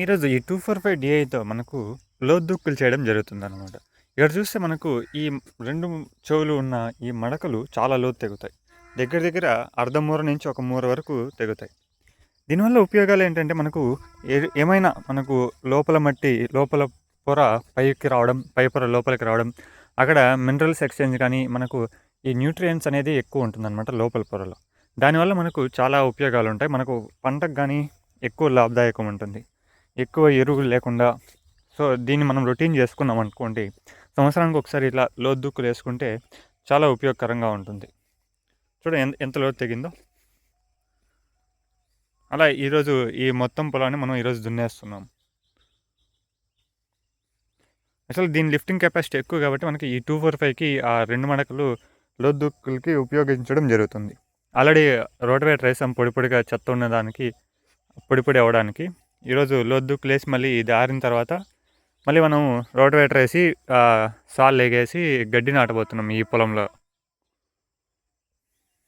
ఈరోజు ఈ two four five డిఐతో మనకు లోదుక్కులు చేయడం జరుగుతుంది అనమాట ఇక్కడ చూస్తే మనకు ఈ రెండు చెవులు ఉన్న ఈ మడకలు చాలా లోతు తెగుతాయి. దగ్గర దగ్గర అర్ధ మూర నుంచి ఒక మూర వరకు తెగుతాయి. దీనివల్ల ఉపయోగాలు ఏంటంటే మనకు ఏ- ఏమైనా మనకు లోపల మట్టి లోపల పొర పైకి రావడం పై పొర లోపలికి రావడం అక్కడ మినరల్స్ ఎక్స్చేంజ్ కానీ మనకు ఈ న్యూట్రియంట్స్ అనేది ఎక్కువ ఉంటుందన్నమాట లోపల పొరలో. దానివల్ల మనకు చాలా ఉపయోగాలు ఉంటాయి. మనకు పంటకు కానీ ఎక్కువ లాభదాయకం ఉంటుంది. ఎక్కువ ఎరువులు లేకుండా సో దీన్ని మనం రొటీన్ చేసుకున్నాం అనుకోండి సంవత్సరానికి ఒకసారి ఇలా లోతుక్కులు వేసుకుంటే చాలా ఉపయోగకరంగా ఉంటుంది. చూడ ఎంత ఎంత లోతు తెగిందో. అలా ఈరోజు ఈ మొత్తం పొలాన్ని మనం ఈరోజు దున్నేస్తున్నాం. అసలు దీని లిఫ్టింగ్ కెపాసిటీ ఎక్కువ కాబట్టి మనకి ఈ టూ ఫోర్ ఫైవ్కి ఆ రెండు మడకలు లోతుక్కులకి ఉపయోగించడం జరుగుతుంది. ఆల్రెడీ రోటవేటర్ వేసాం పొడి పొడిగా చెత్త ఉన్నదానికి పొడి పొడి అవ్వడానికి ఈరోజు లొద్దు వేసి మళ్ళీ ఇది ఆరిన తర్వాత మళ్ళీ మనం రోటవేటర్ వేసి సాల్ ఎగేసి గడ్డి నాటబోతున్నాం ఈ పొలంలో.